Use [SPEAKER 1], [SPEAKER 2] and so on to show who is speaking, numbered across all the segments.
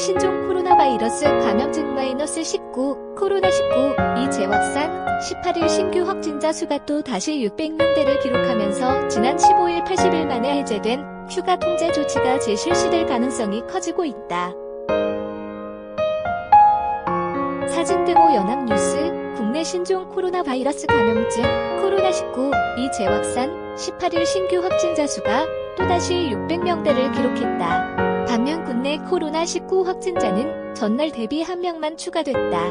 [SPEAKER 1] 신종 코로나 바이러스 감염증 마이너스 19 코로나19 이 재확산 18일 신규 확진자 수가 또 다시 600명대를 기록하면서 지난 15일 80일 만에 해제된 휴가 통제 조치가 재실시될 가능성이 커지고 있다. 사진 등호 연합뉴스 국내 신종 코로나 바이러스 감염증 코로나19 이 재확산 18일 신규 확진자 수가 또다시 600명대를 기록했다. 반면 국내 코로나19 확진자는 전날 대비 1명만 추가됐다.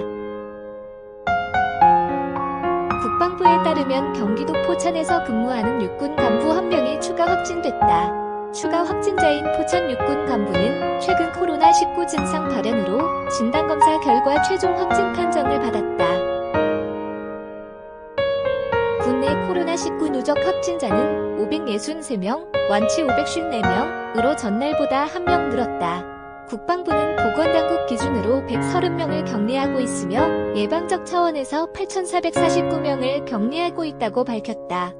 [SPEAKER 1] 국방부에 따르면 경기도 포천에서 근무하는 육군 간부 한 명이 추가 확진됐다. 추가 확진자인 포천 육군 간부는 최근 코로나19 증상 발현으로 진단검사 결과 최종 확진 판정을 받았다. 국내 코로나19 누적 확진자는 563명, 완치 554명 으로 전날보다 1명 늘었다. 국방부는 보건당국 기준으로 130명을 격리하고 있으며 예방적 차원에서 8,449명을 격리하고 있다고 밝혔다.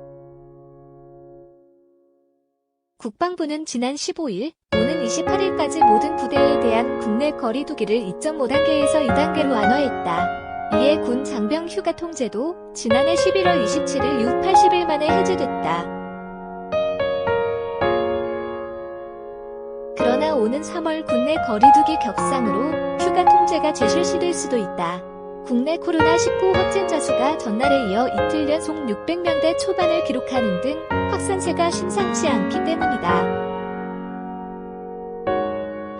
[SPEAKER 1] 국방부는 지난 15일, 오는 28일까지 모든 부대에 대한 국내 거리 두기를 2.5단계에서 2단계로 완화했다. 이에 군 장병 휴가 통제도 지난해 11월 27일 이후 80일 만에 해제됐다. 오는 3월 국내 거리두기 격상으로 휴가 통제가 재실시될 수도 있다. 국내 코로나19 확진자 수가 전날에 이어 이틀 연속 600명대 초반을 기록하는 등 확산세가 심상치 않기 때문이다.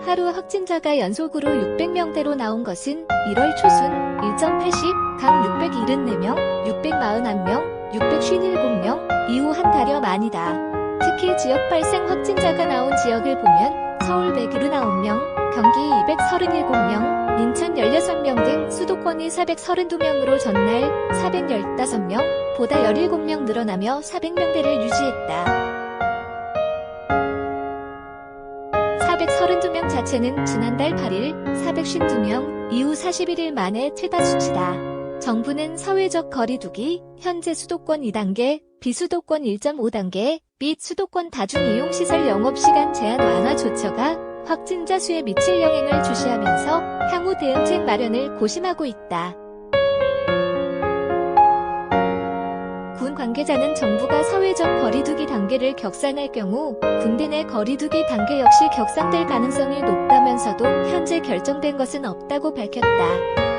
[SPEAKER 1] 하루 확진자가 연속으로 600명대로 나온 것은 1월 초순 1.80, 강 674명, 641명, 657명 이후 한 달여 만이다. 특히 지역 발생 확진자가 나온 지역을 보면 서울 179명, 경기 237명, 인천 16명 등 수도권이 432명으로 전날 415명, 보다 17명 늘어나며 400명대를 유지했다. 432명 자체는 지난달 8일 452명 이후 41일 만에 최다 수치다. 정부는 사회적 거리두기, 현재 수도권 2단계, 비수도권 1.5단계, 및 수도권 다중이용시설 영업시간 제한 완화 조처가 확진자 수에 미칠 영향을 주시하면서 향후 대응책 마련을 고심하고 있다. 군 관계자는 정부가 사회적 거리두기 단계를 격상할 경우 군대 내 거리두기 단계 역시 격상될 가능성이 높다면서도 현재 결정된 것은 없다고 밝혔다.